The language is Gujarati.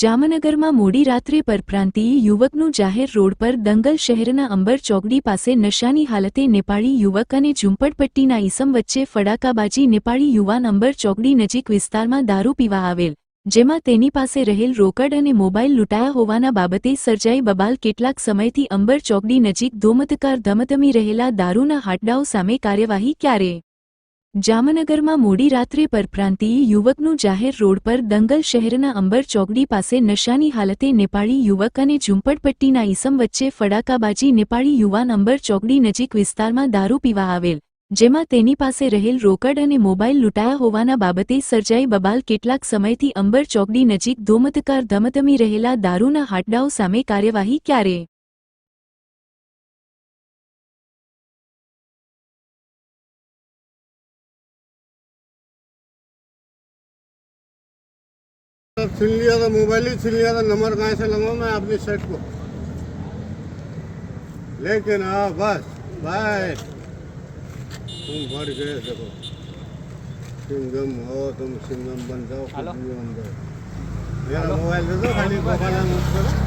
જામનગરમાં મોડી રાત્રે પરપ્રાંતીય યુવકનું જાહેર રોડ પર દંગલ શહેરના અંબર ચોકડી પાસે નશાની હાલતે નેપાળી યુવક અને ઝુંપડપટ્ટીના ઈસમ વચ્ચે ફડાકાબાજી નેપાળી યુવાન અંબર ચોકડી નજીક વિસ્તારમાં દારૂ પીવા આવેલ, જેમાં તેની પાસે રહેલ રોકડ અને મોબાઈલ લૂંટાયા હોવાના બાબતે સર્જાઈ બબાલ કેટલાક સમયથી અંબર ચોકડી નજીક ધોમતકાર ધમધમી રહેલા દારૂના હાટડાઓ સામે કાર્યવાહી ક્યારે? જામનગરમાં મોડી રાત્રે પરપ્રાંતીય યુવકનું જાહેર રોડ પર દંગલ શહેરના અંબર ચોકડી પાસે નશાની હાલતે નેપાળી યુવક અને ઝુંપડપટ્ટીના ઈસમ વચ્ચે ફડાકાબાજી નેપાળી યુવાન અંબર ચોકડી નજીક વિસ્તારમાં દારૂ પીવા આવેલ, જેમાં તેની પાસે રહેલ રોકડ અને મોબાઈલ લૂંટાયા હોવાના બાબતે સર્જાઈ બબાલ કેટલાક સમયથી અંબર ચોકડી નજીક ધોમતકાર ધમધમી રહેલા દારૂના હાટડાઓ સામે કાર્યવાહી ક્યારે? लैपटॉप छीन लिया था मोबाइल ही छीन लिया था नंबर कहाँ से लगाऊँ मैं अपनी सेट को लेकिन हाँ बस बाय तुम भर गए देखो सिंगम हो तुम सिंगम बन जाओ कुछ बन जाओ मेरा मोबाइल दे दो खाली गोपाला मत